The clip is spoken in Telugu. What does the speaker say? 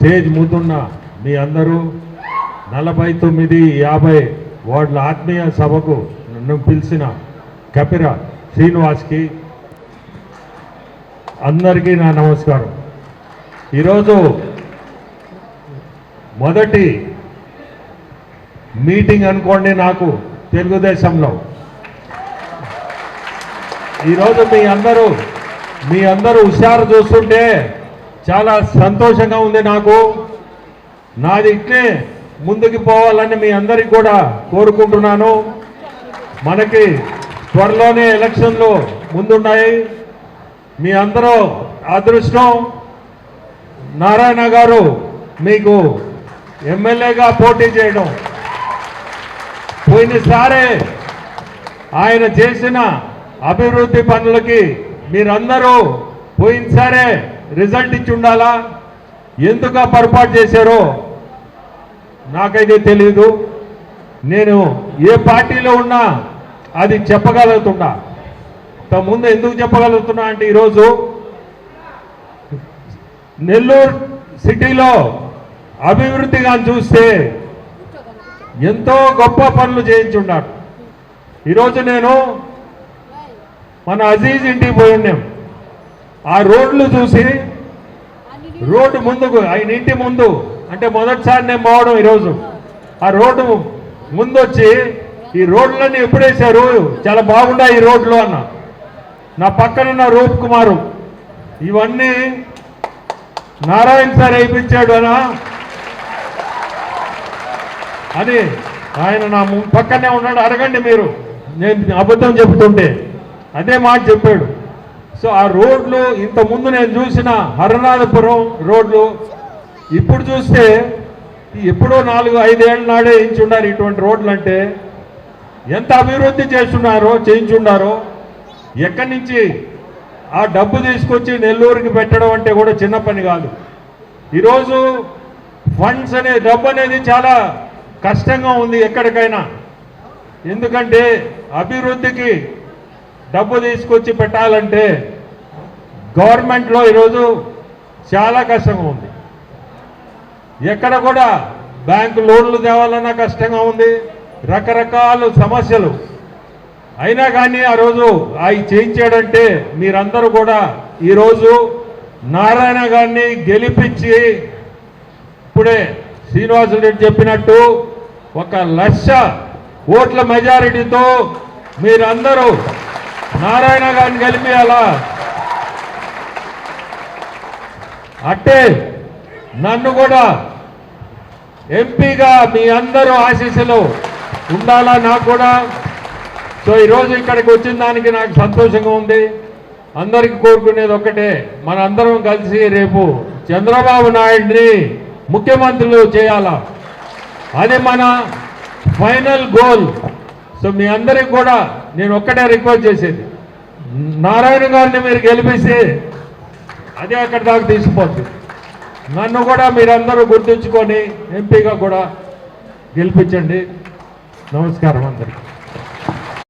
స్టేజ్ ముందున్న మీ అందరూ నలభై తొమ్మిది యాభై వార్డుల ఆత్మీయ సభకు నన్ను పిలిచిన కపిర శ్రీనివాస్కి అందరికీ నా నమస్కారం. ఈరోజు మొదటి మీటింగ్ అనుకోండి నాకు తెలుగుదేశంలో. ఈరోజు మీ అందరూ మీ అందరూ హుషారు చూస్తుంటే చాలా సంతోషంగా ఉంది నాకు. నాది ఇట్లే ముందుకు పోవాలని మీ అందరికి కూడా కోరుకుంటున్నాను. మనకి త్వరలోనే ఎలక్షన్లు ముందున్నాయి. మీ అందరూ అదృష్టం. నారాయణ గారు మీకు ఎమ్మెల్యేగా పోటీ చేయడం. పోయినసారే ఆయన చేసిన అభివృద్ధి పనులకి మీరందరూ పోయినసారే రిజల్ట్ ఇచ్చి ఉండాలా? ఎందుకు పొరపాటు చేశారో నాకైతే తెలియదు నేను ఏ పార్టీలో ఉన్నా అది చెప్పగలుగుతున్నా. ఇంత ముందు ఎందుకు చెప్పగలుగుతున్నా అంటే ఈరోజు నెల్లూరు సిటీలో అభివృద్ధిగా చూస్తే ఎంతో గొప్ప పనులు చేయించున్నాడు ఈరోజు నేను మన అజీజ్ ఇంటికి పోయి ఉన్నాం. ఆ రోడ్లు చూసి రోడ్డు ముందుకు ఆయన ఇంటి ముందు అంటే మొదటిసారి నేను పోవడం ఈరోజు. ఆ రోడ్డు ముందు వచ్చి ఈ రోడ్లన్నీ ఎప్పుడేశారు? చాలా బాగున్నాయి ఈ రోడ్లు అన్న. నా పక్కనున్న రూప్ కుమారు. ఇవన్నీ నారాయణ సార్ వేయించాడు అనా అని ఆయన నా పక్కనే ఉన్నాడు. అడగండి మీరు. నేను అబద్ధం చెబుతుంటే. అదే మాట చెప్పాడు. సో ఆ రోడ్లు ఇంత ముందు నేను చూసిన హరనాథపురం రోడ్లు ఇప్పుడు చూస్తే ఎప్పుడో నాలుగు ఐదేళ్ళ నాడే ఇచ్చున్నారు ఇటువంటి రోడ్లు అంటే ఎంత అభివృద్ధి చేస్తున్నారో చేయించున్నారో ఎక్కడి నుంచి ఆ డబ్బు తీసుకొచ్చి నెల్లూరుకి పెట్టడం అంటే కూడా చిన్న పని కాదు. ఈరోజు ఫండ్స్ అనే డబ్బు అనేది చాలా కష్టంగా ఉంది ఎక్కడికైనా. ఎందుకంటే అభివృద్ధికి డబ్బు తీసుకొచ్చి పెట్టాలంటే గవర్నమెంట్లో ఈరోజు చాలా కష్టంగా ఉంది. ఎక్కడ కూడా బ్యాంకు లోన్లు తేవాలన్నా కష్టంగా ఉంది. రకరకాల సమస్యలు. అయినా కానీ ఆ రోజు అవి చేయించాడంటే మీరందరూ కూడా ఈరోజు నారాయణ గారిని గెలిపించి ఇప్పుడే శ్రీనివాసులు రెడ్డి చెప్పినట్టు ఒక లక్ష ఓట్ల మెజారిటీతో మీరందరూ నారాయణ గారిని గెలిపియాలా? అంటే నన్ను కూడా ఎంపీగా మీ అందరూ ఆశీస్సులు ఉండాలా నాకు కూడా. సో ఈరోజు ఇక్కడికి వచ్చిన దానికి నాకు సంతోషంగా ఉంది. అందరికీ కోరుకునేది ఒక్కటే మన అందరం కలిసి రేపు చంద్రబాబు నాయుడిని ముఖ్యమంత్రులు చేయాలా. అది మన ఫైనల్ గోల్. సో మీ అందరికి కూడా నేను ఒక్కటే రిక్వెస్ట్ చేసేది. నారాయణ గారిని మీరు గెలిపిస్తే అదే అక్కడి దాకా తీసుకుపోతుంది నన్ను కూడా మీరందరూ గుర్తుంచుకొని ఎంపీగా కూడా గెలిపించండి. నమస్కారం అందరికీ.